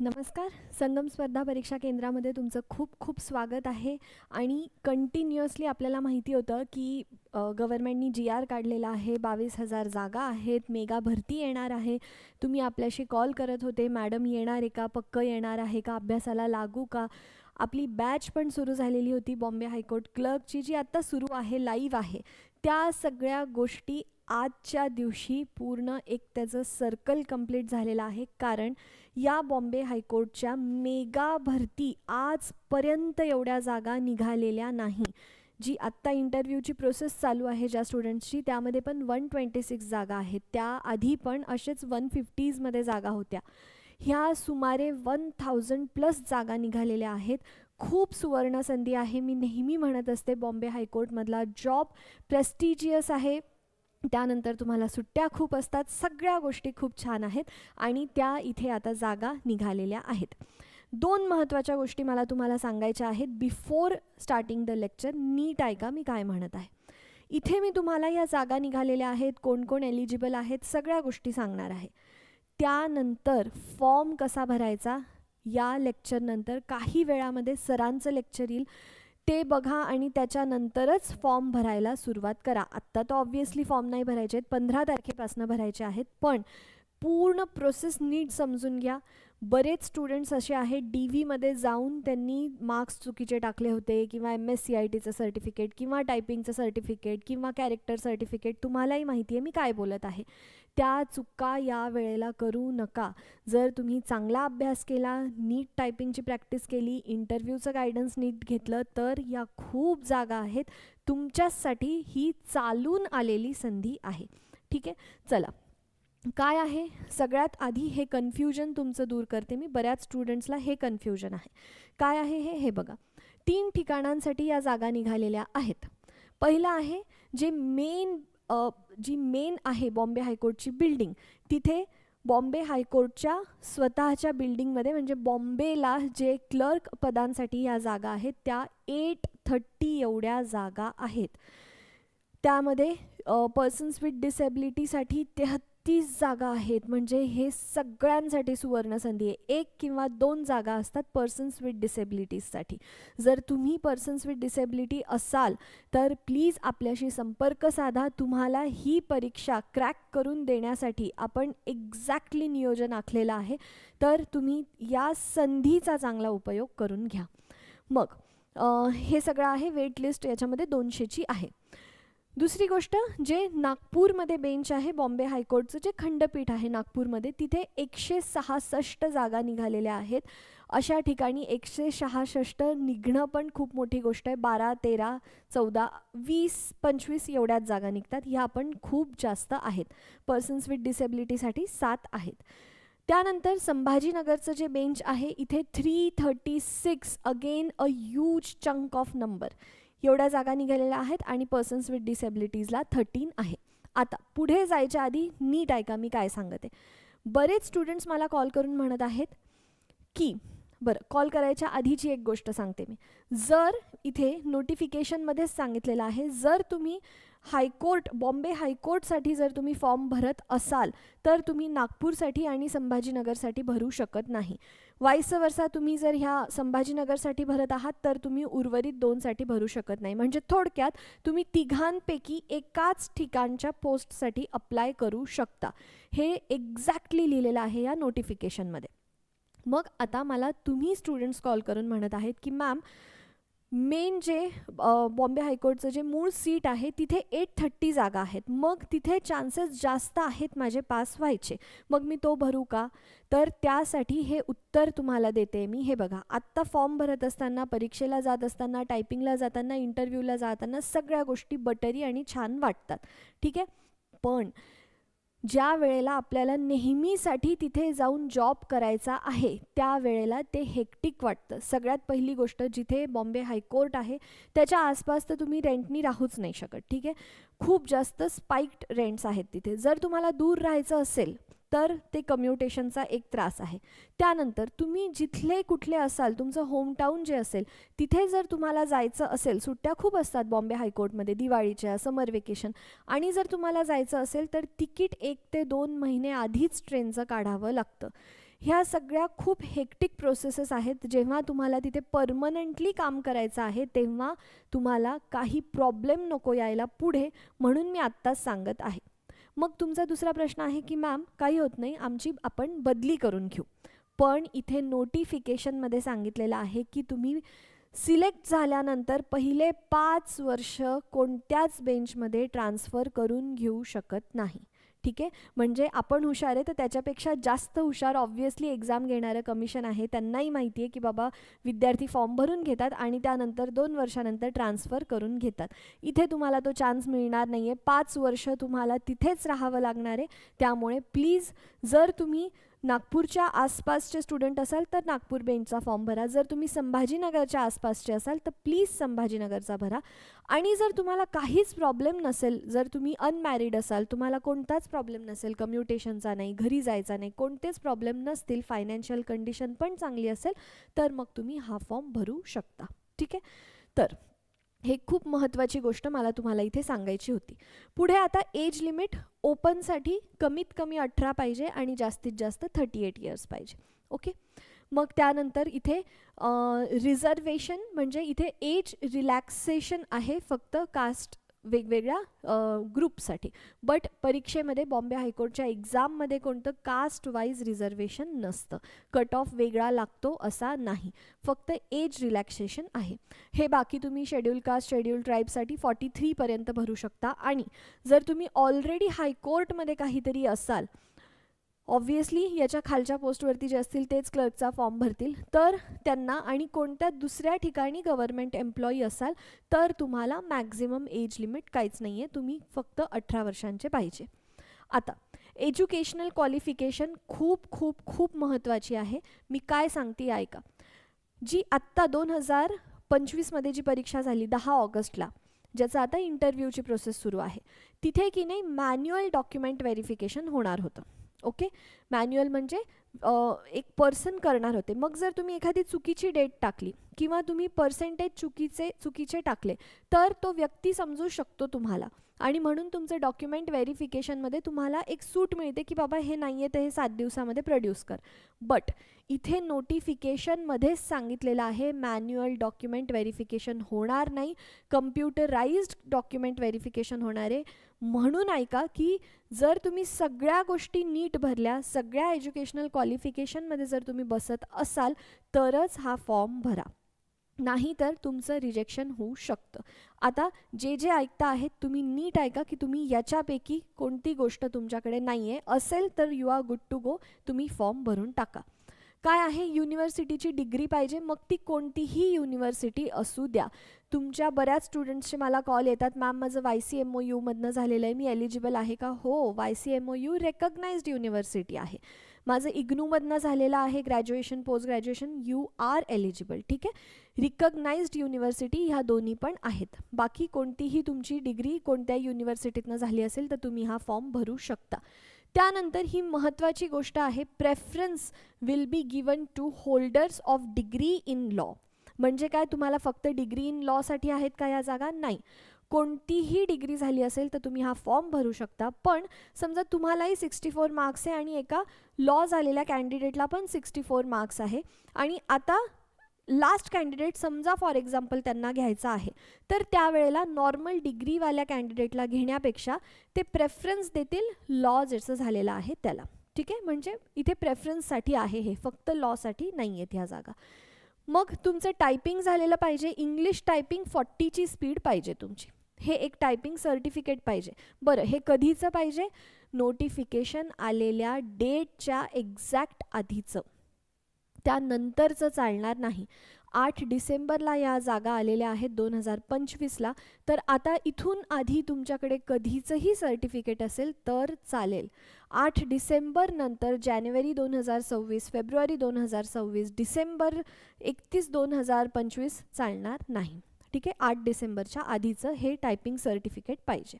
नमस्कार. संगम स्पर्धा परीक्षा केंद्रामध्ये तुमचं खूप खूप स्वागत आहे आणि कंटिन्युअसली आपल्याला माहिती होतं की गव्हर्मेंटनी जी आर काढलेला आहे बावीस हजार जागा आहेत मेगा भरती येणार आहे. तुम्ही आपल्याशी कॉल करत होते मॅडम येणार आहे का? पक्क येणार आहे का? अभ्यासाला लागू का? आपली बॅच पण सुरू झालेली होती बॉम्बे हायकोर्ट. क्लर्कची जी आत्ता सुरू आहे लाईव्ह आहे त्या सगळ्या गोष्टी आजच्या दिवशी पूर्ण एक त्याचं सर्कल कंप्लीट झालेलं आहे. कारण या बॉम्बे हायकोर्टच्या मेगा भरती आजपर्यंत एवढ्या जागा निघालेल्या नाही. जी आत्ता इंटरव्ह्यूची प्रोसेस चालू आहे ज्या स्टुडंट्सची त्यामध्ये पण वन ट्वेंटी सिक्स जागा आहेत. त्याआधी पण असेच वन फिफ्टीजमध्ये जागा होत्या. ह्या सुमारे वन थाउजंड प्लस जागा निघालेल्या आहेत. खूप सुवर्ण संधी आहे. मी नेहमी म्हणत असते बॉम्बे हायकोर्टमधला जॉब प्रेस्टिजियस आहे. त्यानंतर तुम्हाला सुट्ट्या खूप असतात सगळ्या गोष्टी खूप छान आहेत आणि त्या इथे आता जागा निघालेल्या आहेत. दोन महत्त्वाच्या गोष्टी मला तुम्हाला सांगायच्या आहेत बिफोर स्टार्टिंग द लेक्चर नीट ऐका मी काय म्हणत आहे. इथे मी तुम्हाला या जागा निघालेल्या आहेत कोण कोण एलिजिबल आहेत सगळ्या गोष्टी सांगणार आहे. त्यानंतर फॉर्म कसा भरायचा या लेक्चरनंतर काही वेळामध्ये सरांचं लेक्चर येईल. ते बघा आणि त्याच्यानंतरच फॉर्म भरायला सुरुवात करा. आत्ता तर ऑब्व्हियसली फॉर्म नाही भरायचे आहेत पंधरा तारखेपासून भरायचे आहेत पण पूर्ण प्रोसेस नीट समजून घ्या. बरेच स्टुडंट्स असे आहेत डी व्हीमध्ये जाऊन त्यांनी मार्क्स चुकीचे टाकले होते किंवा एम एस सी आय टीचं सर्टिफिकेट किंवा टायपिंगचं सर्टिफिकेट किंवा कॅरेक्टर सर्टिफिकेट तुम्हालाही माहिती आहे मी काय बोलत आहे. त्या चुका या वेळेला करू नका. जर तुम्ही चांगला अभ्यास केला नीट टायपिंगची प्रॅक्टिस केली इंटरव्ह्यूचं गायडन्स नीट घेतलं तर या खूप जागा आहेत. तुमच्यासाठी ही चालून आलेली संधी आहे. ठीक आहे? चला. काय आहे? सगळ्यात आधी हे कन्फ्युजन तुमचं दूर करते मी. बऱ्याच स्टुडंट्सला हे कन्फ्युजन आहे. काय आहे हे? हे बघा. तीन ठिकाणांसाठी या जागा निघालेल्या आहेत. पहिलं आहे जे मेन जी मेन आहे बॉम्बे हायकोर्टची बिल्डिंग तिथे बॉम्बे हायकोर्टच्या स्वतःच्या बिल्डिंगमध्ये म्हणजे बॉम्बेला जे क्लर्क पदांसाठी या जागा आहेत त्या एट थर्टी एवढ्या जागा आहेत. त्यामध्ये पर्सन्स विथ डिसेबिलिटीसाठी तीस जागा आहेत. म्हणजे हे सगळ्यांसाठी सुवर्णसंधी आहे. एक किंवा दोन जागा असतात पर्सन्स विथ डिसेबिलिटीजसाठी जर तुम्ही पर्सन्स विथ डिसेबिलिटी असाल तर प्लीज आपल्याशी संपर्क साधा. तुम्हाला ही परीक्षा क्रॅक करून देण्यासाठी आपण एक्झॅक्टली नियोजन आखलेलं आहे. तर तुम्ही या संधीचा चांगला उपयोग करून घ्या. मग हे सगळं आहे. वेट लिस्ट याच्यामध्ये दोनशेची आहे. दुसरी गोष्ट जे नागपूरमध्ये बेंच आहे बॉम्बे हायकोर्टचं जे खंडपीठ आहे नागपूरमध्ये तिथे एकशे सहासष्ट जागा निघालेल्या आहेत. अशा ठिकाणी एकशे सहासष्ट निघणं पण खूप मोठी गोष्ट आहे. बारा तेरा चौदा वीस पंचवीस एवढ्याच जागा निघतात. ह्या पण खूप जास्त आहेत. पर्सन्स विथ डिसेबिलिटीसाठी सात आहेत. त्यानंतर संभाजीनगरचं जे बेंच आहे इथे three thirty six again a huge chunk of number एवढ्या जागा निघालेल्या आहेत आणि पर्सन्स विथ डिसेबिलिटीजला थर्टीन आहे. आता पुढे जायच्या आधी नीट ऐका मी काय सांगते. बरेच स्टुडंट्स मला कॉल करून म्हणत आहेत की बरं कॉल करायच्या आधीची एक गोष्ट सांगते मी. जर इथे नोटिफिकेशनमध्येच सांगितलेलं आहे जर तुम्ही हायकोर्ट बॉम्बे हायकोर्टसाठी जर तुम्ही फॉर्म भरत असाल तर तुम्ही नागपूरसाठी आणि संभाजीनगरसाठी भरू शकत नाही. वाईस वर्षा तुम्ही जर ह्या संभाजीनगरसाठी भरत आहात तर तुम्ही उर्वरित दोनसाठी भरू शकत नाही. म्हणजे थोडक्यात तुम्ही तिघांपैकी एकाच ठिकाणच्या पोस्टसाठी अप्लाय करू शकता. हे एक्झॅक्टली लिहिलेलं आहे या नोटिफिकेशनमध्ये मग आता मला तुम्ही स्टुडंट्स कॉल करून म्हणत आहेत की मॅम मेन जे बॉम्बे हायकोर्टचं जे मूळ सीट आहे तिथे एट थर्टी जागा आहेत. मग तिथे चान्सेस जास्त आहेत माझे पास व्हायचे. मग मी तो भरू का? तर त्यासाठी हे उत्तर तुम्हाला देते मी. हे बघा आत्ता फॉर्म भरत असताना परीक्षेला जात असताना टायपिंगला जाताना इंटरव्ह्यूला जाताना सगळ्या गोष्टी बटरी आणि छान वाटतात. ठीक आहे? पण ज्या वेळेला आपल्याला नेहमीसाठी तिथे जाऊन जॉब करायचा आहे त्या वेळेला ते हेक्टिक वाटतं. सगळ्यात पहिली गोष्ट जिथे बॉम्बे हायकोर्ट आहे त्याच्या आसपास तर तुम्ही रेंटनी राहूच नाही शकत ठीक आहे? खूप जास्त स्पाइक्ड रेंट्स आहेत तिथे. जर तुम्हाला दूर राहायचं असेल तर ते कम्युटेशनचा एक त्रास आहे. त्यानंतर तुम्ही जिथले कुठले असाल तुमचं होमटाऊन जे असेल तिथे जर तुम्हाला जायचं असेल सुट्ट्या खूप असतात बॉम्बे हायकोर्टमध्ये दिवाळीच्या समर वेकेशन आणि जर तुम्हाला जायचं असेल तर तिकीट एक ते दोन महिने आधीच ट्रेनचं काढावं लागतं. ह्या सगळ्या खूप हेक्टिक प्रोसेसेस आहेत. जेव्हा तुम्हाला तिथे परमनंटली काम करायचं आहे तेव्हा तुम्हाला काही प्रॉब्लेम नको यायला पुढे म्हणून मी आत्ताच सांगत आहे. मग तुमचा दुसरा प्रश्न आहे की मॅम काही होत नाही आमची आपण बदली करून घेऊ. पण इथे नोटिफिकेशनमध्ये सांगितलेलं आहे की तुम्ही सिलेक्ट झाल्यानंतर पहिले पाच वर्ष कोणत्याच बेंचमध्ये ट्रान्सफर करून घेऊ शकत नाही. ठीक आहे? म्हणजे आपण हुशार आहे तर त्याच्यापेक्षा जास्त हुशार ऑब्व्हियसली एक्झाम घेणारं कमिशन आहे. त्यांनाही माहिती आहे की बाबा विद्यार्थी फॉर्म भरून घेतात आणि त्यानंतर दोन वर्षानंतर ट्रान्सफर करून घेतात. इथे तुम्हाला तो चान्स मिळणार नाही आहे पाच वर्ष तुम्हाला तिथेच राहावं लागणार आहे. त्यामुळे प्लीज जर तुम्ही नागपूरच्या आसपासचे स्टुडंट असाल तर नागपूर बेंचचा फॉर्म भरा. जर तुम्ही संभाजीनगरच्या आसपासचे असाल तर प्लीज संभाजीनगरचा भरा. आणि जर तुम्हाला काहीच प्रॉब्लेम नसेल जर तुम्ही अनमॅरिड असाल तुम्हाला कोणताच प्रॉब्लेम नसेल कम्युटेशनचा नाही घरी जायचा नाही कोणतेच प्रॉब्लेम नसतील फायनान्शियल कंडिशन पण चांगली असेल तर मग तुम्ही हा फॉर्म भरू शकता. ठीक आहे? तर हे खूप महत्त्वाची गोष्ट मला तुम्हाला इथे सांगायची होती. पुढे आता एज लिमिट ओपनसाठी कमीत कमी अठरा पाहिजे आणि जास्तीत जास्त थर्टी एट इयर्स पाहिजे. ओके मग त्यानंतर इथे रिझर्वेशन म्हणजे इथे एज रिलॅक्सेशन आहे फक्त कास्ट वेगवेगळ्या ग्रुपसाठी. बट परीक्षेमध्ये बॉम्बे हायकोर्टच्या एक्झाममध्ये कोणतं कास्ट वाईज रिझर्वेशन नसतं. कट ऑफ वेगळा लागतो असा नाही. फक्त एज रिलॅक्सेशन आहे. हे बाकी तुम्ही शेड्यूल कास्ट शेड्यूल ट्राईबसाठी फॉर्टी थ्रीपर्यंत भरू शकता. आणि जर तुम्ही ऑलरेडी हायकोर्टमध्ये काहीतरी असाल ऑब्व्हियसली याच्या खालच्या पोस्टवरती जे असतील तेच क्लर्कचा फॉर्म भरतील. तर त्यांना आणि कोणत्या दुसऱ्या ठिकाणी गव्हर्मेंट एम्प्लॉई असाल तर तुम्हाला मॅक्झिमम एज लिमिट काहीच नाही आहे तुम्ही फक्त अठरा वर्षांचे पाहिजे. आता एज्युकेशनल क्वालिफिकेशन खूप खूप खूप महत्त्वाची आहे. मी काय सांगते ऐका. जी आत्ता दोन हजार पंचवीसमध्ये जी परीक्षा झाली दहा ऑगस्टला ज्याचा आता इंटरव्ह्यूची प्रोसेस सुरू आहे तिथे की नाही मॅन्युअल डॉक्युमेंट व्हेरिफिकेशन होणार होतं. ओके? मॅन्युअल म्हणजे एक पर्सन करणार होते. मग जर तुम्ही एखादी चुकीची डेट टाकली किंवा तुम्ही पर्सेंटेज चुकीचे चुकीचे टाकले तर तो व्यक्ती समजू शकतो तुम्हाला. आणि म्हणून तुमचं डॉक्युमेंट व्हेरिफिकेशनमध्ये तुम्हाला एक सूट मिळते की बाबा हे नाही आहे तर हे सात दिवसामध्ये प्रोड्यूस कर. बट इथे नोटिफिकेशनमध्येच सांगितलेलं आहे मॅन्युअल डॉक्युमेंट व्हेरिफिकेशन होणार नाही कम्प्युटराइज्ड डॉक्युमेंट व्हेरिफिकेशन होणार आहे. म्हणून ऐका की जर तुम्ही सगळ्या गोष्टी नीट भरल्या सगळ्या एज्युकेशनल क्वालिफिकेशनमध्ये जर तुम्ही बसत असाल तरच हा फॉर्म भरा. नाही तर तुमचं रिजेक्शन होऊ शकतं. आता जे जे ऐकता आहेत तुम्ही नीट ऐका की तुम्ही याच्यापैकी कोणती गोष्ट तुमच्याकडे नाही आहे असेल तर you are good to go तुम्ही फॉर्म भरून टाका. काय आहे? युनिव्हर्सिटीची डिग्री पाहिजे. मग ती कोणतीही युनिव्हर्सिटी असू द्या. तुमच्या बऱ्याच स्टुडंट्सचे मला कॉल येतात. मॅम माझं वाय सी एम ओ यूमधनं झालेलं आहे. मी एलिजिबल आहे का? हो Y C M O U recognised university आहे. माझं इग्नूमधनं झालेलं आहे graduation post graduation you are eligible ठीक आहे? रिकग्नाइज्ड युनिव्हर्सिटी ह्या दोन्ही पण आहेत. बाकी कोणतीही तुमची डिग्री कोणत्या युनिव्हर्सिटीतनं झाली असेल तर तुम्ही हा फॉर्म भरू शकता. त्यानंतर ही महत्त्वाची गोष्ट आहे preference will be given to holders of degree in law म्हणजे काय तुम्हाला फक्त डिग्री इन लॉसाठी आहेत का या जागा? नाही. कोणतीही डिग्री झाली असेल तर तुम्ही हा फॉर्म भरू शकता. पण समजा तुम्हालाही सिक्स्टी फोर मार्क्स आहे आणि एका लॉ झालेल्या कॅन्डिडेटला पण सिक्स्टी फोर मार्क्स आहे. आणि आता लास्ट कॅन्डिडेट समजा फॉर एक्झाम्पल त्यांना घ्यायचा आहे तर त्यावेळेला नॉर्मल डिग्रीवाल्या कॅन्डिडेटला घेण्यापेक्षा ते प्रेफरन्स देतील लॉ ज्याचं झालेलं आहे त्याला. ठीक आहे? म्हणजे इथे प्रेफरन्ससाठी आहे हे फक्त लॉसाठी नाही आहेत ह्या जागा. मग तुमचं टायपिंग झालेलं पाहिजे इंग्लिश टायपिंग फॉर्टीची स्पीड पाहिजे तुमची. हे एक टायपिंग सर्टिफिकेट पाहिजे. बरं हे कधीचं पाहिजे? नोटिफिकेशन आलेल्या डेटच्या एक्झॅक्ट आधीचं. त्यानंतरचं चालणार नाही. आठ डिसेंबरला या जागा आलेल्या आहेत दोन हजार पंचवीसला. तर आता इथून आधी तुमच्याकडे कधीचंही सर्टिफिकेट असेल तर चालेल. आठ डिसेंबर नंतर जानेवारी दोन हजार सव्वीस फेब्रुवारी दोन हजार सव्वीस डिसेंबर एकतीस दोन हजार पंचवीस चालणार नाही. ठीक आहे? आठ डिसेंबरच्या आधीचं हे टायपिंग सर्टिफिकेट पाहिजे.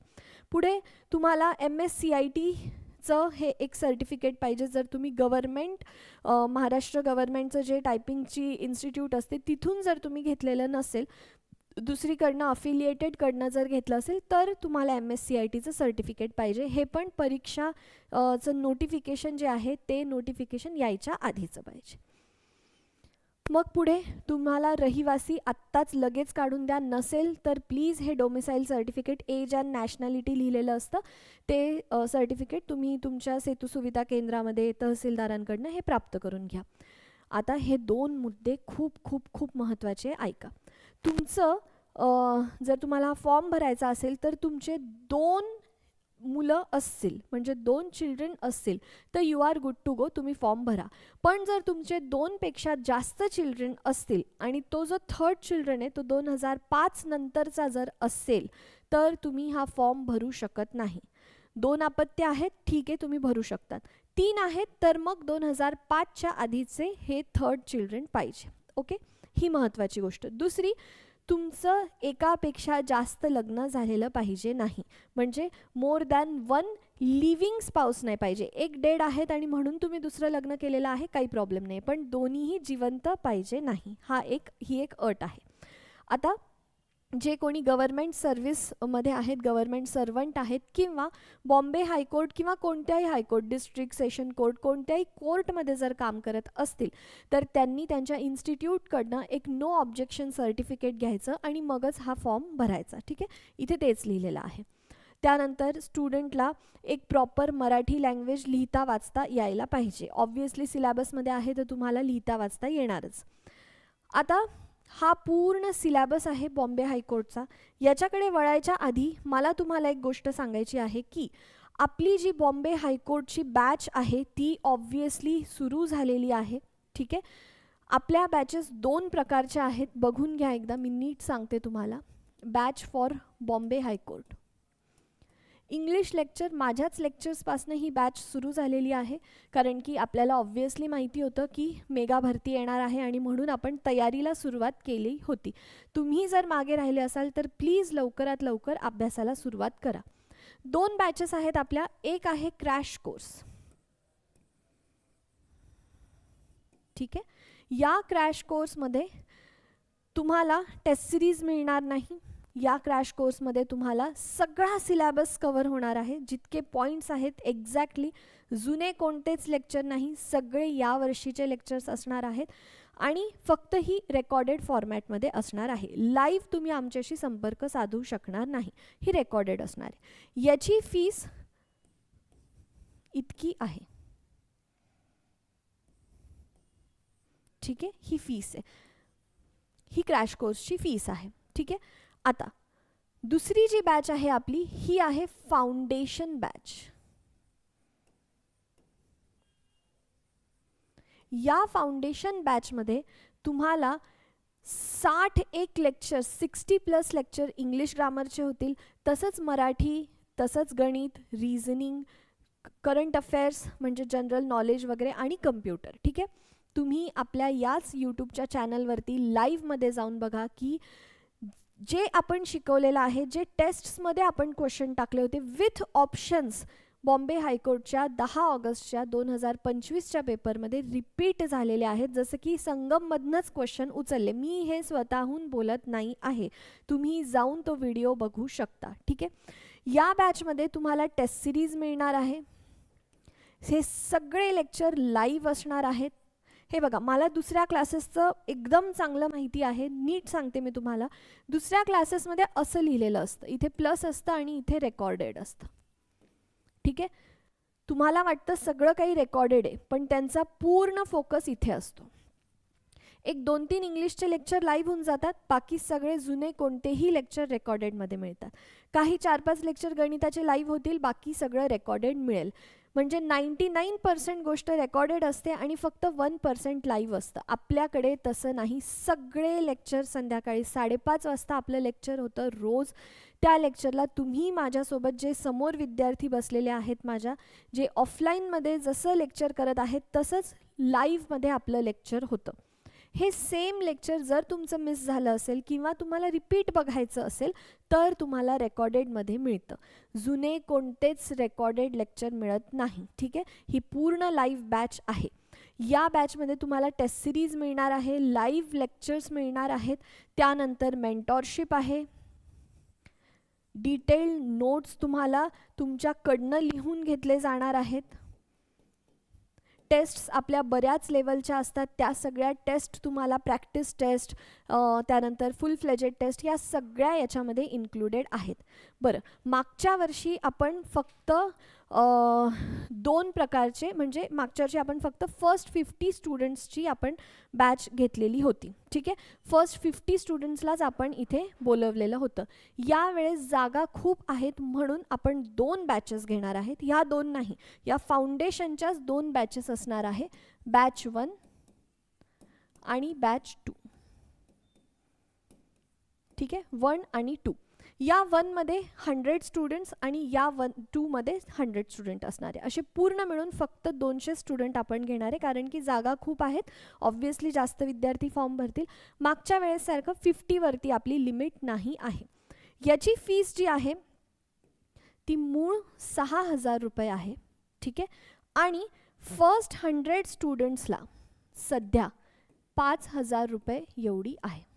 पुढे तुम्हाला एम एस सी आय टीचं हे एक सर्टिफिकेट पाहिजे. जर तुम्ही गव्हर्मेंट महाराष्ट्र गव्हर्मेंटचं जे टायपिंगची इन्स्टिट्यूट असते तिथून जर तुम्ही घेतलेलं नसेल दुसरीकडनं अफिलिएटेडकडनं जर घेतलं असेल तर तुम्हाला एम एस सी आय टीचं सर्टिफिकेट पाहिजे. हे पण परीक्षा चं नोटिफिकेशन जे आहे ते नोटिफिकेशन यायच्या आधीचं पाहिजे. मग पुढे तुम्हाला रहिवासी आत्ताच लगेच काढून द्या. नसेल तर प्लीज हे domicile certificate age and nationality लिहिलेलं असतं. ते सर्टिफिकेट तुम्ही तुमच्या सेतू सुविधा केंद्रामध्ये तहसीलदारांकडनं हे प्राप्त करून घ्या. आता हे दोन मुद्दे खूप खूप खूप महत्त्वाचे ऐका. तुमचं जर तुम्हाला फॉर्म भरायचा असेल तर तुमचे दोन मुलं असतील म्हणजे दोन चिल्ड्रन असतील तर you are good to go तुम्ही फॉर्म भरा. पण जर तुमचे दोनपेक्षा जास्त चिल्ड्रन असतील आणि तो जो थर्ड चिल्ड्रन आहे तो दोन हजार पाच नंतरचा जर असेल तर तुम्ही हा फॉर्म भरू शकत नाही. दोन अपत्य आहेत ठीक आहे तुम्ही भरू शकतात. तीन आहेत तर मग दोन हजार पाचच्या आधीचे हे थर्ड चिल्ड्रन पाहिजे. ओके ही महत्त्वाची गोष्ट. दुसरी तुमचं एकापेक्षा जास्त लग्न झालेलं पाहिजे नाही. म्हणजे more than one living spouse नाही पाहिजे. एक डेड आहेत आणि म्हणून तुम्ही दुसरं लग्न केलेलं आहे काही प्रॉब्लेम नाही. पण दोन्हीही जिवंत पाहिजे नाही. हा एक ही एक अट आहे. आता जे कोणी गव्हर्मेंट सर्व्हिसमध्ये आहेत गव्हर्मेंट सर्वंट आहेत किंवा बॉम्बे हायकोर्ट किंवा कोणत्याही हायकोर्ट डिस्ट्रिक्ट सेशन कोर्ट कोणत्याही कोर्टमध्ये जर काम करत असतील तर त्यांनी त्यांच्या इन्स्टिट्यूटकडनं एक नो ऑब्जेक्शन सर्टिफिकेट घ्यायचं आणि मगच हा फॉर्म भरायचा. ठीक आहे? इथे तेच लिहिलेलं आहे. त्यानंतर स्टुडंटला एक प्रॉपर मराठी लँग्वेज लिहिता वाचता यायला पाहिजे. ऑब्व्हियसली सिलेबसमध्ये आहे तर तुम्हाला लिहिता वाचता येणारच. आता हा पूर्ण सिलॅबस आहे बॉम्बे हायकोर्टचा. याच्याकडे वळायच्या आधी मला तुम्हाला एक गोष्ट सांगायची आहे की आपली जी बॉम्बे हायकोर्टची बॅच आहे ती ऑब्व्हियसली सुरू झालेली आहे ठीक आहे? आपल्या बॅचेस दोन प्रकारच्या आहेत बघून घ्या एकदा मी नीट सांगते तुम्हाला. Batch for Bombay high court. English lecture माझ्याच लेक्चर्सपासून ही बॅच सुरू झालेली आहे. कारण की आपल्याला ऑब्व्हियसली माहिती होतं की मेगा भरती येणार आहे आणि म्हणून आपण तयारीला सुरुवात केली होती. तुम्ही जर मागे राहिले असाल तर प्लीज लवकरात लवकर अभ्यासाला सुरुवात करा. दोन बॅचेस आहेत आपल्या. एक आहे क्रॅश कोर्स ठीक आहे? या क्रॅश कोर्समध्ये तुम्हाला टेस्ट सिरीज मिळणार नाही. या क्रॅश कोर्समध्ये तुम्हाला सगळा सिलॅबस कवर होणार आहे. जितके पॉईंट्स आहेत एक्झॅक्टली जुने कोणतेच लेक्चर नाही सगळे या वर्षीचे लेक्चर्स असणार आहेत आणि फक्त ही रेकॉर्डेड फॉर्मॅटमध्ये असणार आहे. लाईव्ह तुम्ही आमच्याशी संपर्क साधू शकणार नाही. ही रेकॉर्डेड असणार आहे. याची फीस इतकी आहे. ठीक आहे? ही फीस आहे. ही क्रॅश कोर्सची फीस आहे. ठीक आहे? आता दुसरी जी बॅच आहे आपली ही आहे फाउंडेशन बॅच या फाउंडेशन बॅचमध्ये तुम्हाला साठ एक lecture sixty plus lecture English ग्रामरचे होतील. तसंच मराठी तसंच गणित रिझनिंग करंट अफेअर्स म्हणजे जनरल नॉलेज वगैरे आणि कम्प्युटर ठीक आहे? तुम्ही आपल्या याच यूट्यूबच्या चॅनलवरती लाईव्हमध्ये जाऊन बघा की जे आपण शिकवलेलं आहे जे टेस्ट्समध्ये आपण क्वेश्चन टाकले होते विथ ऑप्शन्स बॉम्बे हायकोर्टच्या दहा ऑगस्टच्या दोन हजार पंचवीसच्या पेपरमध्ये रिपीट झालेले आहेत. जसं की संगममधनंच क्वेश्चन उचलले. मी हे स्वतःहून बोलत नाही आहे. तुम्ही जाऊन तो व्हिडिओ बघू शकता. ठीक आहे? या बॅचमध्ये तुम्हाला टेस्ट सिरीज मिळणार आहे. हे सगळे लेक्चर लाईव्ह असणार आहेत. हे बघा मला दुसऱ्या क्लासेसचं एकदम चांगलं माहिती आहे नीट सांगते मी तुम्हाला. दुसऱ्या क्लासेसमध्ये असं लिहिलेलं असतं इथे प्लस असतं आणि इथे रेकॉर्डेड असतं. ठीक आहे? तुम्हाला वाटतं सगळं काही रेकॉर्डेड आहे पण त्यांचा पूर्ण फोकस इथे असतो. एक दोन तीन इंग्लिशचे लेक्चर लाईव्ह होऊन जातात बाकी सगळे जुने कोणतेही लेक्चर रेकॉर्डेडमध्ये मिळतात. काही चार पाच लेक्चर गणिताचे लाईव्ह होतील बाकी सगळं रेकॉर्डेड मिळेल. म्हणजे नाईंटी नाईन पर्सेंट गोष्ट रेकॉर्डेड असते आणि फक्त वन पर्सेंट लाईव्ह असतं. आपल्याकडे तसं नाही. सगळे लेक्चर संध्याकाळी साडेपाच वाजता आपलं लेक्चर होतं रोज. त्या लेक्चरला तुम्ही माझ्यासोबत जे समोर विद्यार्थी बसलेले आहेत माझ्या जे ऑफलाईनमध्ये जसं लेक्चर करत आहेत तसंच लाईव्हमध्ये आपलं लेक्चर होतं. हे सेम लेक्चर जर तुमचं मिस झालं असेल किंवा तुम्हाला रिपीट बघायचं असेल तर तुम्हाला रेकॉर्डेडमध्ये मिळतं. जुने कोणतेच रेकॉर्डेड लेक्चर मिळत नाही ठीक आहे? ही पूर्ण लाईव्ह बॅच आहे. या बॅचमध्ये तुम्हाला टेस्ट सिरीज मिळणार आहे लाईव्ह लेक्चर्स मिळणार आहेत. त्यानंतर मेंटॉरशिप आहे. डिटेल्ड नोट्स तुम्हाला तुमच्याकडनं लिहून घेतले जाणार आहेत. टेस्ट्स आपल्या बऱ्याच लेवलच्या असतात. त्या सगळ्या टेस्ट तुम्हाला प्रॅक्टिस टेस्ट त्यानंतर फुल फ्लेजेड टेस्ट या सगळ्या याच्यामध्ये इन्क्लुडेड आहेत. बरं मागच्या वर्षी आपण फक्त दोन प्रकारचे म्हणजे मागच्या वर्षी आपण फक्त फर्स्ट फिफ्टी स्टुडंट्सची आपण बॅच घेतलेली होती. ठीक आहे? फर्स्ट फिफ्टी स्टुडंट्सलाच आपण इथे बोलवलेलं होतं. यावेळेस जागा खूप आहेत म्हणून आपण दोन बॅचेस घेणार आहेत. ह्या दोन नाही. या फाउंडेशनच्याच दोन बॅचेस असणार आहे. बॅच वन आणि बॅच टू ठीक आहे? वन आणि टू या वनमध्ये हंड्रेड स्टुडंट्स आणि या वन टूमध्ये हंड्रेड स्टुडंट असणारे असे पूर्ण मिळून फक्त दोनशे स्टुडंट आपण घेणार आहे कारण की जागा खूप आहेत. ऑब्व्हियसली जास्त विद्यार्थी फॉर्म भरतील. मागच्या वेळेससारखं फिफ्टीवरती आपली लिमिट नाही आहे. याची फीस जी आहे ती मूळ सहा हजार रुपये आहे. ठीक आहे? आणि फर्स्ट हंड्रेड स्टुडंट्सला सध्या पाच हजार रुपये एवढी आहे.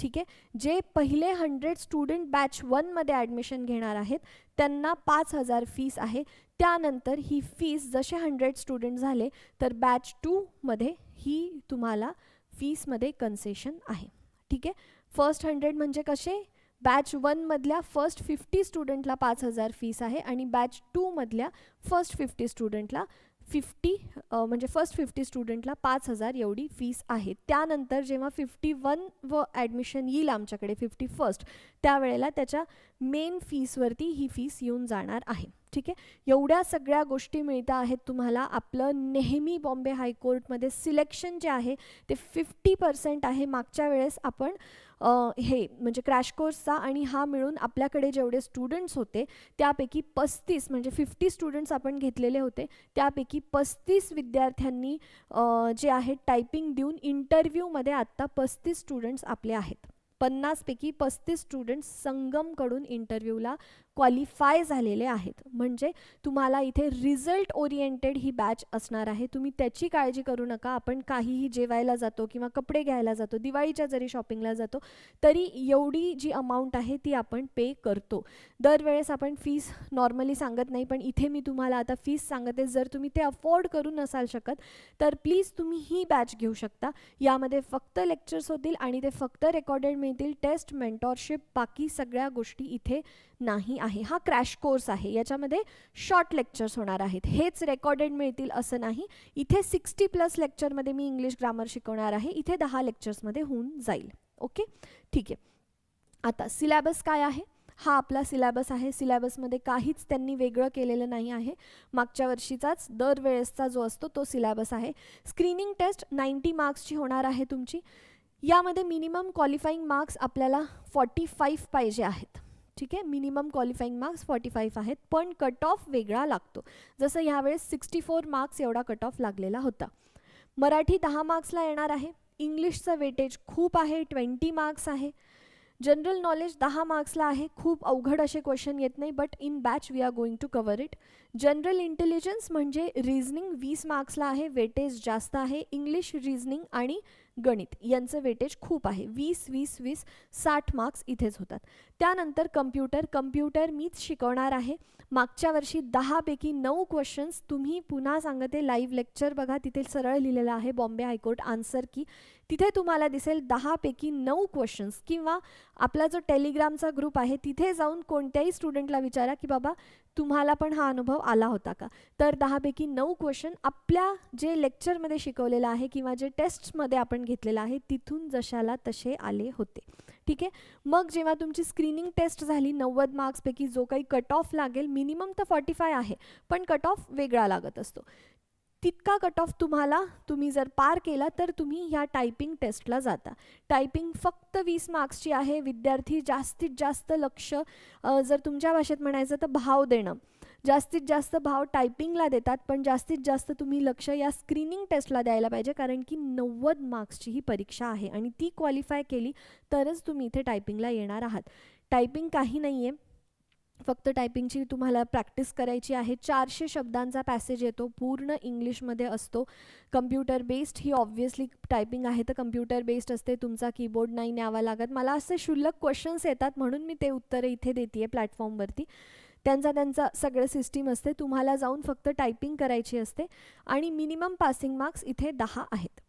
ठीक आहे? जे पहिले हंड्रेड स्टुडंट बॅच वनमध्ये ॲडमिशन घेणार आहेत त्यांना पाच हजार फीस आहे. त्यानंतर ही फीस जसे हंड्रेड स्टुडंट झाले तर बॅच टूमध्ये ही तुम्हाला फीसमध्ये कन्सेशन आहे. ठीक आहे? फर्स्ट हंड्रेड म्हणजे कसे? बॅच वनमधल्या फर्स्ट फिफ्टी स्टुडंटला पाच हजार फीस आहे आणि बॅच टूमधल्या फर्स्ट फिफ्टी स्टुडंटला फिफ्टी म्हणजे फर्स्ट फिफ्टी स्टुडंटला पाच हजार एवढी फीस आहे त्यानंतर जेव्हा फिफ्टी वन व ॲडमिशन येईल आमच्याकडे फिफ्टी फर्स्ट त्यावेळेला त्याच्या मेन फीसवरती ही फीस येऊन जाणार आहे. ठीक आहे? एवढ्या सगळ्या गोष्टी मिळता आहेत तुम्हाला. आपलं नेहमी बॉम्बे हायकोर्टमध्ये सिलेक्शन जे आहे ते फिफ्टी पर्सेंट आहे मागच्या वेळेस आपण हे म्हणजे क्रॅश कोर्सचा आणि हा मिळून आपल्याकडे जेवढे स्टुडंट्स होते त्यापैकी पस्तीस म्हणजे फिफ्टी स्टुडंट्स आपण घेतलेले होते त्यापैकी पस्तीस विद्यार्थ्यांनी जे आहे टायपिंग देऊन इंटरव्ह्यूमध्ये आत्ता पस्तीस स्टुडंट्स आपले आहेत. पन्नासपैकी पस्तीस स्टुडंट्स संगमकडून इंटरव्ह्यूला क्वालिफाय झालेले आहेत. म्हणजे तुम्हाला इथे रिझल्ट ओरिएंटेड ही बॅच असणार आहे. तुम्ही त्याची काळजी करू नका. आपण काहीही जेवायला जातो किंवा कपडे घ्यायला जातो दिवाळीच्या जरी शॉपिंगला जातो तरी एवढी जी अमाऊंट आहे ती आपण पे करतो. दरवेळेस आपण फीस नॉर्मली सांगत नाही पण इथे मी तुम्हाला आता फीस सांगते. जर तुम्ही ते अफोर्ड करू नसाल शकत तर प्लीज तुम्ही ही बॅच घेऊ शकता. यामध्ये फक्त लेक्चर्स होतील आणि ते फक्त रेकॉर्डेड मिळतील. टेस्ट मेंटॉरशिप बाकी सगळ्या गोष्टी इथे नाही आहे. हा क्रॅश कोर्स आहे. याच्यामध्ये शॉर्ट लेक्चर्स होणार आहेत. हेच रेकॉर्डेड मिळतील असं नाही. इथे सिक्स्टी प्लस लेक्चरमध्ये मी इंग्लिश ग्रामर शिकवणार आहे. इथे दहा लेक्चर्समध्ये होऊन जाईल. ओके? ठीक आहे. आता सिलॅबस काय आहे? हा आपला सिलॅबस आहे. सिलॅबसमध्ये काहीच त्यांनी वेगळं केलेलं नाही आहे. मागच्या वर्षीचाच दरवेळेसचा जो असतो तो सिलॅबस आहे. स्क्रीनिंग टेस्ट नाईंटी मार्क्सची होणार आहे तुमची. यामध्ये मिनिमम क्वालिफाईंग मार्क्स आपल्याला फॉर्टी फाईव्ह पाहिजे आहेत. ठीक आहे? Minimum qualifying marks forty five आहेत पण कट ऑफ वेगळा लागतो. जसं ह्यावेळेस सिक्स्टी फोर मार्क्स एवढा कट ऑफ लागलेला होता. मराठी दहा मार्क्सला येणार आहे. इंग्लिशचं वेटेज खूप आहे ट्वेंटी मार्क्स आहे. जनरल नॉलेज दहा मार्क्सला आहे. खूप अवघड असे क्वेश्चन येत नाही but in batch we are going to cover it general intelligence म्हणजे रिझनिंग वीस मार्क्सला आहे वेटेज जास्त आहे. इंग्लिश रिझनिंग आणि गणित. यांचं वेटेज खूप आहे. वीस वीस वीस साठ मार्क्स इथेच होतात. त्यानंतर कम्प्युटर कम्प्युटर मीच शिकवणार आहे. मागच्या वर्षी दहापैकी नऊ क्वेश्चन्स तुम्ही पुन्हा सांगते. लाईव्ह लेक्चर बघा. तिथे सरळ लिहिलेलं आहे. बॉम्बे हायकोर्ट आन्सर की. तिथे तुम्हाला दिसेल दहापैकी नऊ क्वेश्चन्स किंवा आपला जो टेलिग्रामचा ग्रुप आहे तिथे जाऊन कोणत्याही स्टुडंटला विचारा की बाबा तुम्हाला पण हा अनुभव आला होता का? तर दहापैकी नऊ क्वेश्चन आपल्या जे लेक्चरमध्ये शिकवलेलं आहे किंवा जे टेस्टमध्ये आपण घेतलेलं आहे तिथून जशाला तसे आले होते. ठीक आहे? मग जेव्हा तुमची स्क्रीनिंग टेस्ट झाली नव्वद मार्क्सपैकी जो काही कट ऑफ लागेल मिनिमम तर फॉर्टी फाय आहे पण कट ऑफ वेगळा लागत असतो. तितका कट ऑफ तुम्हाला तुम्ही जर पार केला तर तुम्ही ह्या टायपिंग टेस्टला जाता. टायपिंग फक्त वीस मार्क्सची आहे. विद्यार्थी जास्तीत जास्त लक्ष जर तुमच्या भाषेत म्हणायचं तर भाव देणं. जास्तीत जास्त भाव टायपिंगला देतात पण जास्तीत जास्त तुम्ही लक्ष या स्क्रीनिंग टेस्टला द्यायला पाहिजे कारण की नव्वद मार्क्सची ही परीक्षा आहे. आणि ती क्वालिफाय केली तरच तुम्ही इथे टायपिंगला येणार आहात. टायपिंग काही नाही आहे फक्त टायपिंगची तुम्हाला प्रॅक्टिस करायची आहे. चारशे शब्दांचा पॅसेज येतो. पूर्ण इंग्लिशमध्ये असतो. कम्प्युटर बेस्ड ही ऑब्व्हियसली टायपिंग आहे. तर कम्प्युटर बेस्ड असते. तुमचा कीबोर्ड नाही न्यावा लागत. मला असे क्षुल्लक क्वेश्चन्स येतात म्हणून मी ते उत्तरं इथे देते आहे प्लॅटफॉर्मवरती त्यांचा त्यांचा सगळं सिस्टीम असते. तुम्हाला जाऊन फक्त टायपिंग करायची असते. आणि मिनिमम पासिंग मार्क्स इथे दहा आहेत.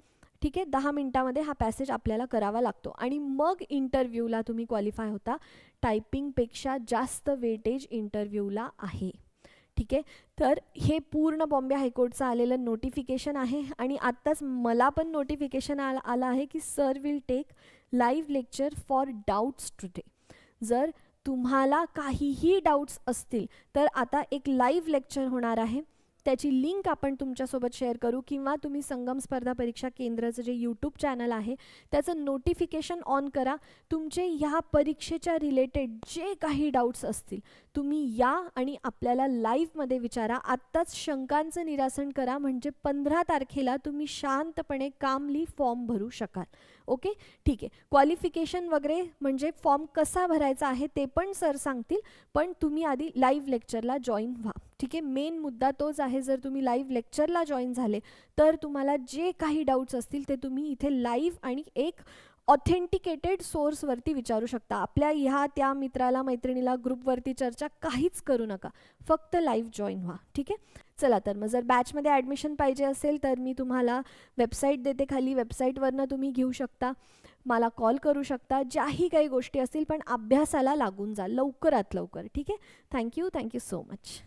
ठीक आहे? दहा मिनटामध्ये हा पॅसेज आपल्याला करावा लागतो. आणि मग इंटरव्ह्यूला तुम्ही क्वालिफाय होता. टायपिंगपेक्षा जास्त वेटेज इंटरव्ह्यूला आहे. ठीक आहे? तर हे पूर्ण बॉम्बे हायकोर्टचं आलेलं नोटिफिकेशन आहे. आणि आत्ताच मला पण नोटिफिकेशन आलं आलं आहे की sir will take live lecture for doubts today जर तुम्हाला काहीही डाऊट्स असतील तर आता एक लाईव्ह लेक्चर होणार आहे. त्याची लिंक आपण तुमच्यासोबत शेअर करू किंवा तुम्ही संगम स्पर्धा परीक्षा केंद्राचं जे यूट्यूब चॅनल आहे त्याचं नोटिफिकेशन ऑन करा. तुमचे ह्या परीक्षेच्या रिलेटेड जे काही डाऊट्स असतील तुम्ही या आणि आपल्याला लाईव्हमध्ये विचारा. आत्ताच शंकांचं निरासन करा म्हणजे पंधरा तारखेला तुम्ही शांतपणे कामली फॉर्म भरू शकाल. ओके ठीक आहे. क्वालिफिकेशन वगैरे म्हणजे फॉर्म कसा भरायचा आहे ते पण सर सांगतील पण तुम्ही आधी लाईव्ह लेक्चरला जॉईन व्हा. ठीक आहे मेन मुद्दा तोच आहे जर तुम्ही लाईव्ह लेक्चरला जॉईन झाले तर तुम्हाला जे काही डाऊट्स असतील ते तुम्ही इथे लाईव्ह आणि एक ऑथेंटिकेटेड सोर्सवरती विचारू शकता. आपल्या ह्या त्या मित्राला मैत्रिणीला ग्रुपवरती चर्चा काहीच करू नका. फक्त लाईव्ह जॉईन व्हा. ठीक आहे? चला तर मग जर बॅचमध्ये ॲडमिशन पाहिजे असेल तर मी तुम्हाला वेबसाईट देते खाली. वेबसाईटवरनं तुम्ही घेऊ शकता. मला कॉल करू शकता. ज्याही काही गोष्टी असतील पण अभ्यासाला लागून जा. लवकरात लवकर. ठीक आहे? Thank you thank you so much